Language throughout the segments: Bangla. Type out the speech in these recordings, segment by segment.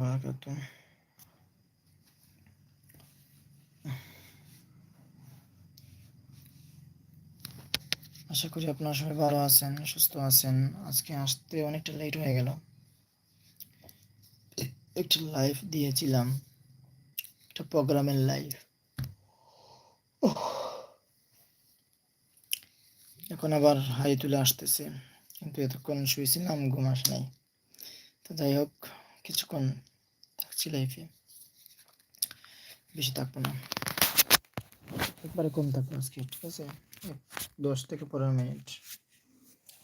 বারাকাতুহ। আশা করি আপনারা সবাই ভালো আছেন, সুস্থ আছেন। আজকে আসতে অনেকটা লেট হয়ে গেল। একটু দিয়েছিলাম। একটা প্রোগ্রামের লাইভ এখন আবার হাই তুলে আসতেছে। কিন্তু এতক্ষণ শুয়েছিলাম, ঘুম আসে নাই তো যাই হোক, কিছুক্ষণ থাকছি লাইফে বেশি থাকব না। একবারে কম থাকব আজকে, ঠিক আছে? দশ থেকে পনেরো মিনিট।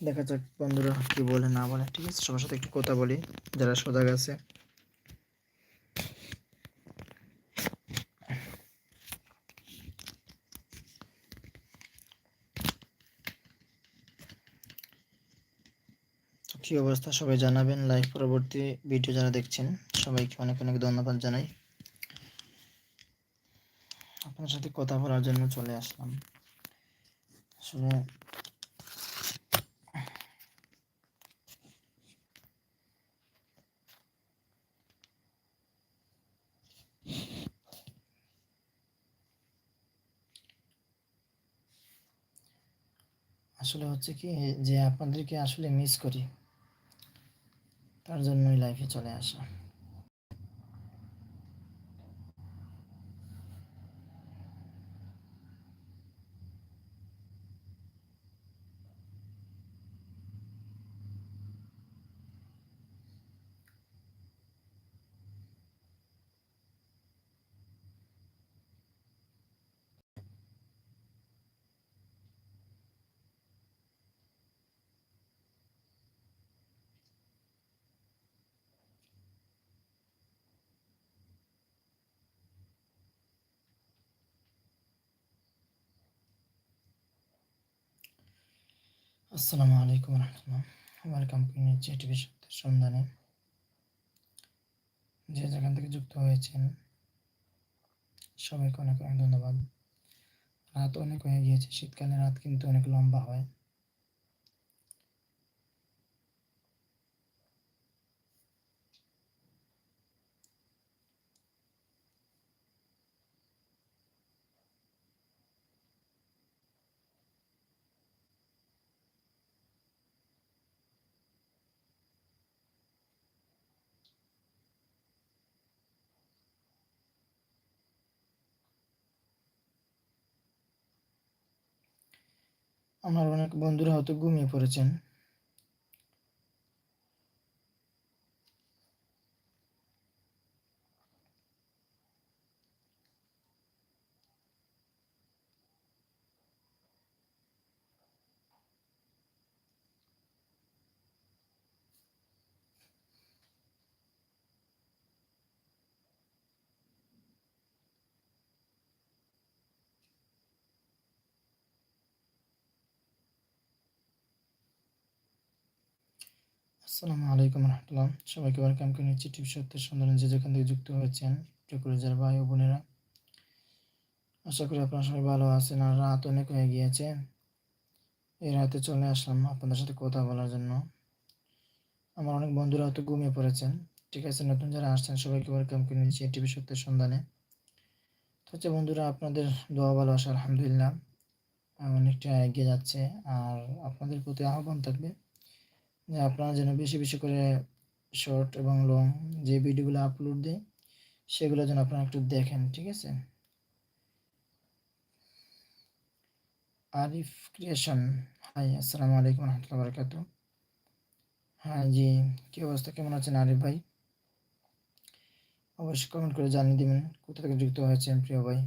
দেখা যাক বন্ধুরা কি বলে, না বলে, ঠিক আছে? সবার সাথে একটু কথা বলি, যারা সজাগ আছে। কি অবস্থা? সবাই জানাবেন লাইভ পরবর্তী ভিডিও যারা দেখছেন। সবাইকে অনেক অনেক ধন্যবাদ জানাই। আপনার সাথে কথা বলার জন্য চলে আসলাম। আসলে আসলে হচ্ছে কি, যে আপনাদেরকে আসলে মিস করি, তার জন্যই লাইফে চলে আসা। আসসালামু আলাইকুম রহমতুল্লাহ। ওয়েলকাম নিচ্ছি টিভি সন্ধানে যে যেখান থেকে যুক্ত হয়েছেন, সবাইকে অনেক অনেক ধন্যবাদ। রাত অনেক হয়ে গিয়েছে, শীতকালে রাত কিন্তু অনেক লম্বা হয়। আমার অনেক বন্ধুরা হয়তো ঘুমিয়ে পড়েছেন। আসসালামু আলাইকুম রহমতুল্লাহ। সবাইকে ওয়েলকাম করে নিচ্ছি টিভি সত্যের সন্ধানে যে যেখান থেকে যুক্ত হয়েছেন টেকুরেজার ভাই ও বোনেরা। আশা করি আপনারা সবাই ভালো আছেন আর রাত অনেক হয়ে গিয়েছে। এই রাতে চলে আসলাম আপনাদের সাথে কথা বলার জন্য। আমার অনেক বন্ধুরা হয়তো ঘুমিয়ে পড়েছেন। ঠিক আছে, নতুন যারা আসছেন সবাইকে ওয়েলকাম করে নিচ্ছি টিভি সত্যের সন্ধানে। তো হচ্ছে বন্ধুরা, আপনাদের দোয়া ভালোবাসা আলহামদুলিল্লাহ। অনেকটা এগিয়ে যাচ্ছে আর আপনাদের প্রতি আহ্বান থাকবে আপনারা যেন বেশি বেশি করে শর্ট এবং লং যে ভিডিওগুলো আপলোড দেয়, সেগুলো যেন আপনারা একটু দেখেন, ঠিক আছে? আরিফ ক্রিয়েশন হাই আসসালামু আলাইকুম রহমতুল্লাহ বরকাত হ্যাঁ জি, কী অবস্থা? কেমন আছেন আরিফ ভাই? অবশ্যই কমেন্ট করে জানিয়ে দেবেন, কোথা থেকে যুক্ত হয়েছেন প্রিয় ভাই?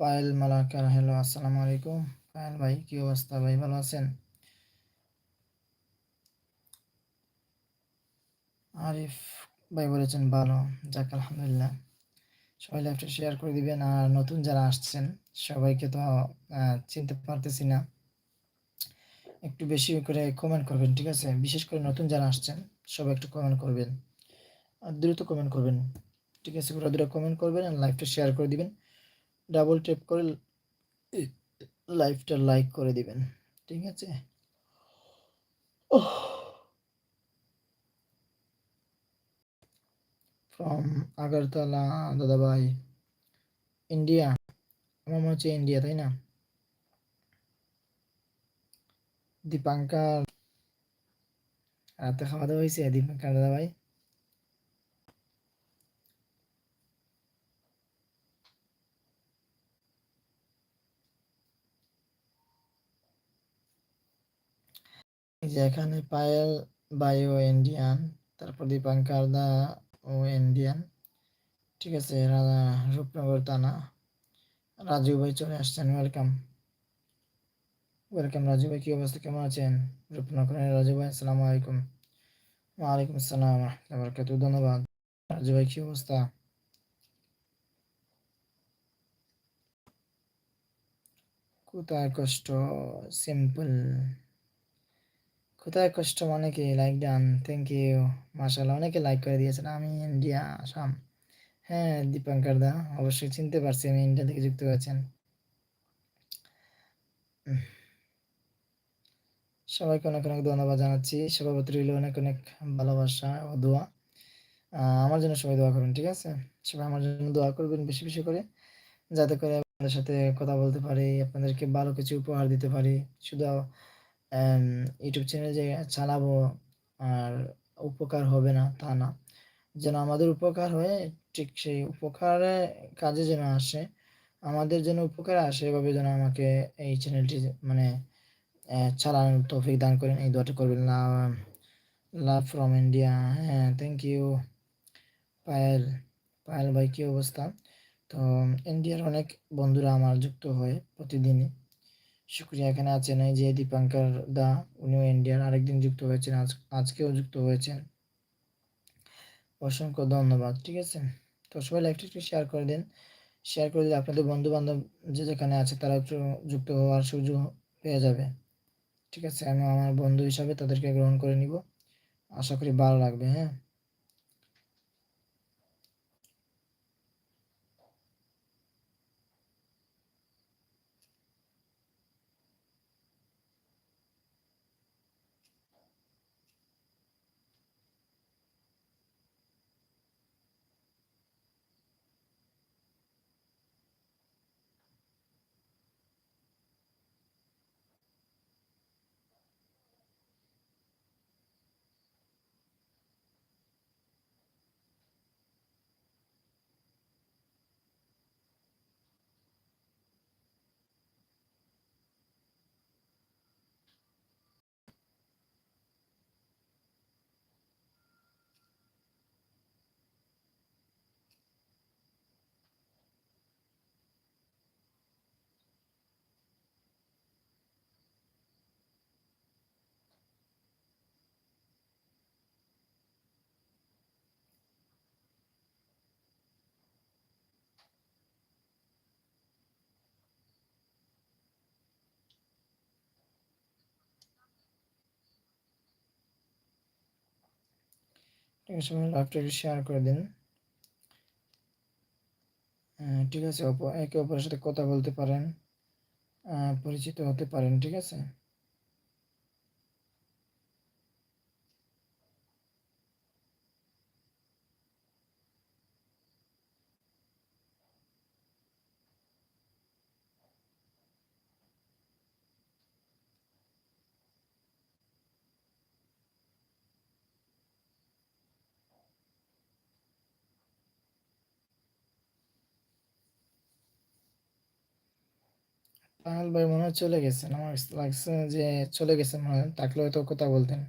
পায়েল মালাকার, হ্যালো, আসসালামু আলাইকুম। পায়েল ভাই, কি অবস্থা ভাই? ভালো আছেন? আরিফ ভাই বলেছেন, ভালো, যাক, আলহামদুলিল্লাহ। সবাই লাইভটা শেয়ার করে দিবেন আর নতুন যারা আসছেন, সবাইকে তো চিনতে পারতেছি না। একটু বেশি করে কমেন্ট করবেন, ঠিক আছে? বিশেষ করে নতুন যারা আসছেন, সবাই একটু কমেন্ট করবেন। আর দ্রুত কমেন্ট করবেন, ঠিক আছে? পুরো দ্রুত কমেন্ট করবেন আর লাইভটা শেয়ার করে দিবেন। ডাবল টেপ করে লাইভটা লাইক করে দিবেন, ঠিক আছে? ফ্রম আগরতলা দাদাভাই ইন্ডিয়া আমার মনে হচ্ছে ইন্ডিয়া তাই না? দীপাঙ্কার রাতে খাওয়া দাওয়া হয়েছে দীপাঙ্কার দাদাভাই। যে এখানে পায়েল বায়ো ইন্ডিয়ান, তারপর দীপাঙ্কার দা ও ইন্ডিয়ান। ঠিক আছে রাজা রূপনগর থানা। রাজু ভাই চলে আসছেন ওয়েলকাম ওয়েলকাম রাজু ভাই, কী অবস্থা? কেমন আছেন? রূপনগরের রাজু ভাই, আসসালামু আলাইকুম। ওয়ালাইকুম আসসালাম রহমতুল্লাহ ধন্যবাদ। রাজু ভাই, কী অবস্থা? কোথায় কষ্ট? সিম্পল কোথায় কষ্ট? মানে কি লাইক ডান থ্যাংক ইউ মার্শাল্লাহ অনেকে লাইক করে দিয়েছেন। আমি ইন্ডিয়া আসাম হ্যাঁ দীপাঙ্কর দা, অবশ্যই চিনতে পারছি, আমি ইন্ডিয়া থেকে যুক্ত হয়েছেন। সবাইকে অনেক অনেক ধন্যবাদ জানাচ্ছি। সভাপতি রইল অনেক অনেক ভালোবাসা ও দোয়া। আমার জন্য সবাই দোয়া করবেন ঠিক আছে? সবাই আমার জন্য দোয়া করবেন বেশি বেশি করে, যাতে করে আপনাদের সাথে কথা বলতে পারি, আপনাদেরকে ভালো কিছু উপহার দিতে পারি। শুধু ইউটিউব চ্যানেল যে চালাবো আর উপকার হবে না, তা না। যেন আমাদের উপকার হয়ে, ঠিক সেই উপকারে কাজে যেন আসে, আমাদের যেন উপকারে আসে, এভাবে যেন আমাকে এই চ্যানেলটি মানে চালানোর তৌফিক দান করেন। এই দোয়াটা করবেন। লাভ লাভ ফ্রম ইন্ডিয়া হ্যাঁ থ্যাংক ইউ পায়েল পায়েল ভাই, কী অবস্থা? তো ইন্ডিয়ার অনেক বন্ধুরা আমার যুক্ত হয় প্রতিদিনই। শুক্রিয়া। এখানে আছেন এই যে দীপাঙ্কর দা, উনিও ইন্ডিয়ার আরেকদিন যুক্ত হয়েছেন, আজ, আজকেও যুক্ত হয়েছেন। অসংখ্য ধন্যবাদ, ঠিক আছে? তো সবাই লাইকটা একটু শেয়ার করে দিন। শেয়ার করে দিলে আপনাদের বন্ধু বান্ধব যে যেখানে আছে তারা যুক্ত হওয়ার সুযোগ পেয়ে যাবে। ঠিক আছে? আমি আমার বন্ধু হিসাবে তাদেরকে গ্রহণ করে নিব। আশা করি ভালো লাগবে হ্যাঁ? ঠিক আছে লাইভটা একটু শেয়ার করে দিন। ঠিক আছে একে অপরের সাথে কথা বলতে পারেন পরিচিত হতে পারেন, ঠিক আছে? পাহাল ভাই মনে হয় চলে গেছেন। আমার লাগছে যে চলে গেছেন মনে হয়। থাকলে হয়তো কথা বলতেন।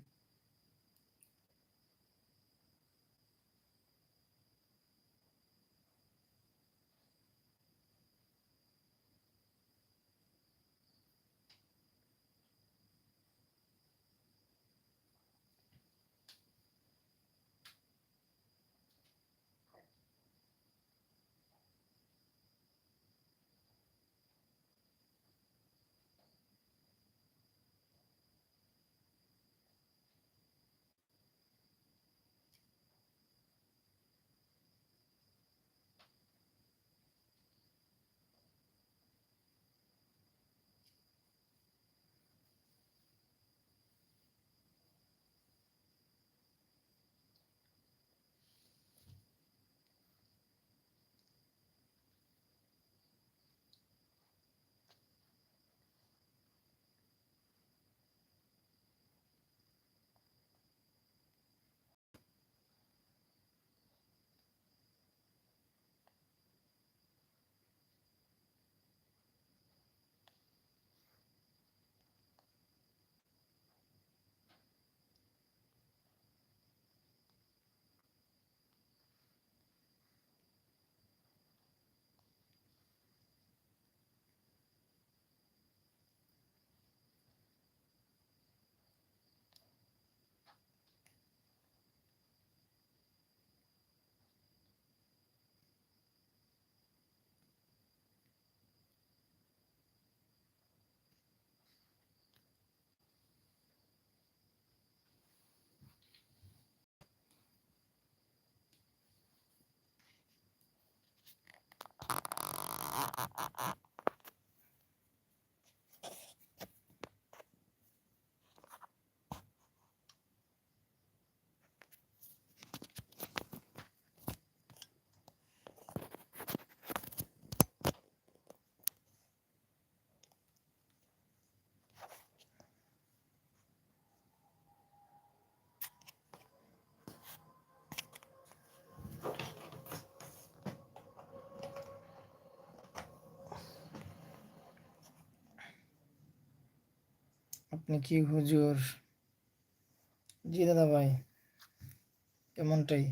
Ha ha ha. আপনি কি হুজুর? জি দাদা ভাই এমনটাই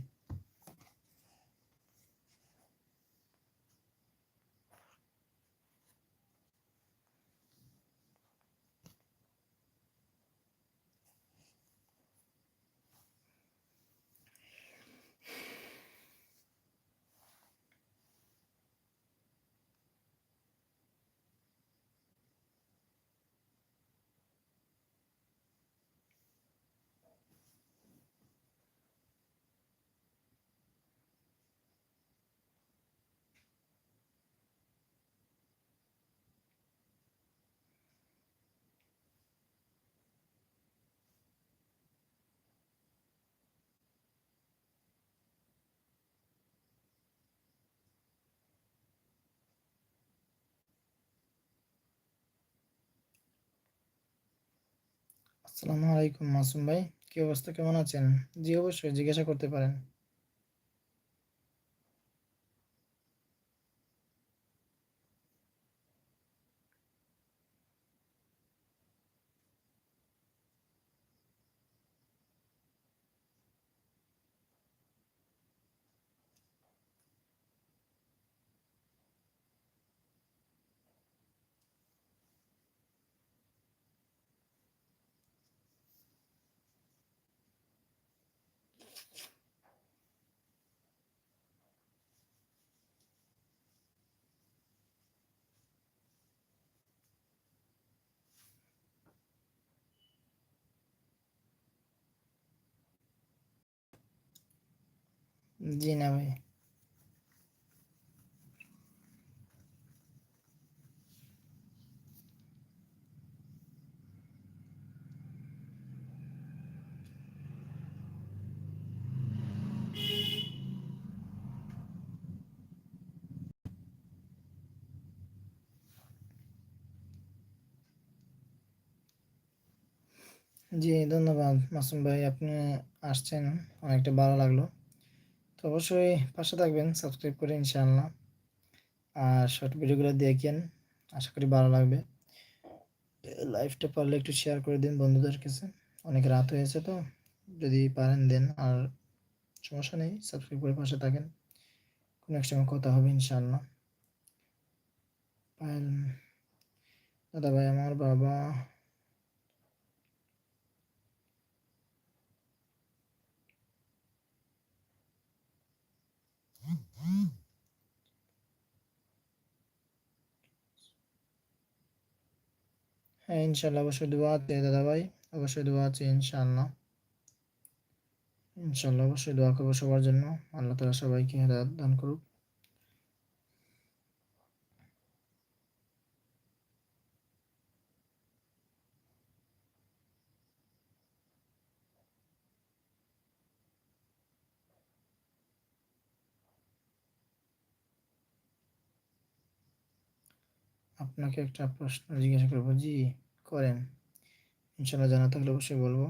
আসসালামু আলাইকুম মাসুম ভাই। কী অবস্থা? কেমন আছেন? জি অবশ্যই জিজ্ঞাসা করতে পারেন। জি না ভাই। জি ধন্যবাদ মাসুম ভাই আপনি আসছেন অনেকটা ভালো লাগল। তো অবশ্যই পাশে থাকবেন সাবস্ক্রাইব করে ইনশাআল্লাহ। আর শর্ট ভিডিওগুলো দেখেন, আশা করি ভালো লাগবে। লাইভটা পারলে একটু শেয়ার করে দিন বন্ধুদের কাছে। অনেক রাত হয়েছে তো, যদি পারেন দেন, আর সমস্যা নেই সাবস্ক্রাইব করে পাশে থাকেন। কোনো এক সময় কথা হবে ইনশাআল্লাহ। দাদা ভাই, আমার বাবা হ্যাঁ ইনশাল্লাহ অবশ্যই দোয়া আছে দাদা ভাই অবশ্যই দোয়া আছে ইনশাল্লাহ। ইনশাল্লাহ অবশ্যই দোয়া করব সবার জন্য। আল্লাহ তালা সবাইকে দান করুক। আপনাকে একটা প্রশ্ন জিজ্ঞাসা করব, জি, করেন। ইনশাল্লাহ জানা থাকলে অবশ্যই বলব।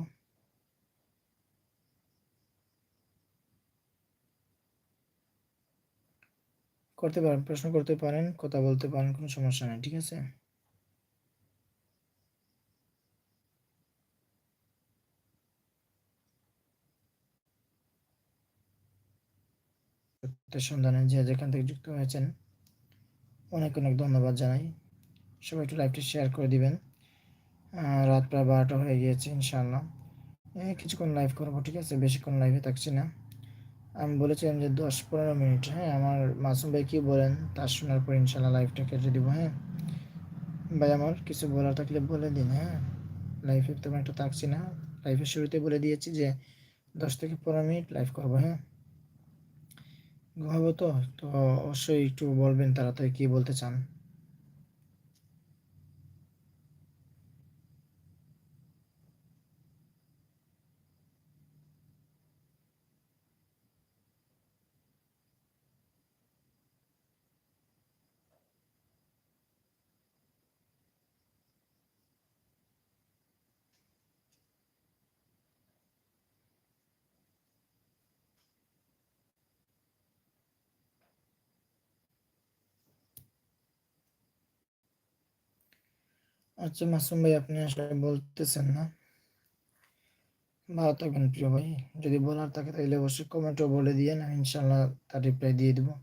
করতে পারেন, প্রশ্ন করতে পারেন, কথা বলতে পারেন, কোনো সমস্যা নেই, ঠিক আছে? সন্ধানে যে যেখান থেকে যুক্ত হয়েছেন, অনেক অনেক ধন্যবাদ জানাই। সবাই একটু লাইভটি শেয়ার করে দিবেন। রাত প্রায় বারোটা হয়ে গিয়েছে, ইনশাআল্লাহ। কিছুক্ষণ লাইভ করব, ঠিক আছে? বেশিক্ষণ লাইভে থাকছি না। আমি বলেছিলাম যে দশ পনেরো মিনিট হ্যাঁ? আমার মাসুম ভাই কী বলেন তার শোনার পর ইনশাল্লাহ লাইভটা কেটে দিব হ্যাঁ? ভাই, আমার কিছু বলার থাকলে বলে দিন হ্যাঁ? লাইফে তেমন একটা থাকছি না। লাইফের শুরুতে বলে দিয়েছি যে দশ থেকে পনেরো মিনিট লাইভ করব হ্যাঁ? ঘুমাবো তো তো অবশ্যই একটু বলবেন তাড়াতাড়ি কী বলতে চান। আচ্ছা মাসুম ভাই, আপনি আসলে বলতেছেন না। ভালো থাকবেন প্রিয় ভাই। যদি বলার থাকে তাহলে অবশ্যই কমেন্টও বলে দিয়ে না ইনশাল্লাহ তার রিপ্লাই দিয়ে দেবো।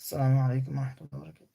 আসসালামু আলাইকুম রহমতুল্লাহ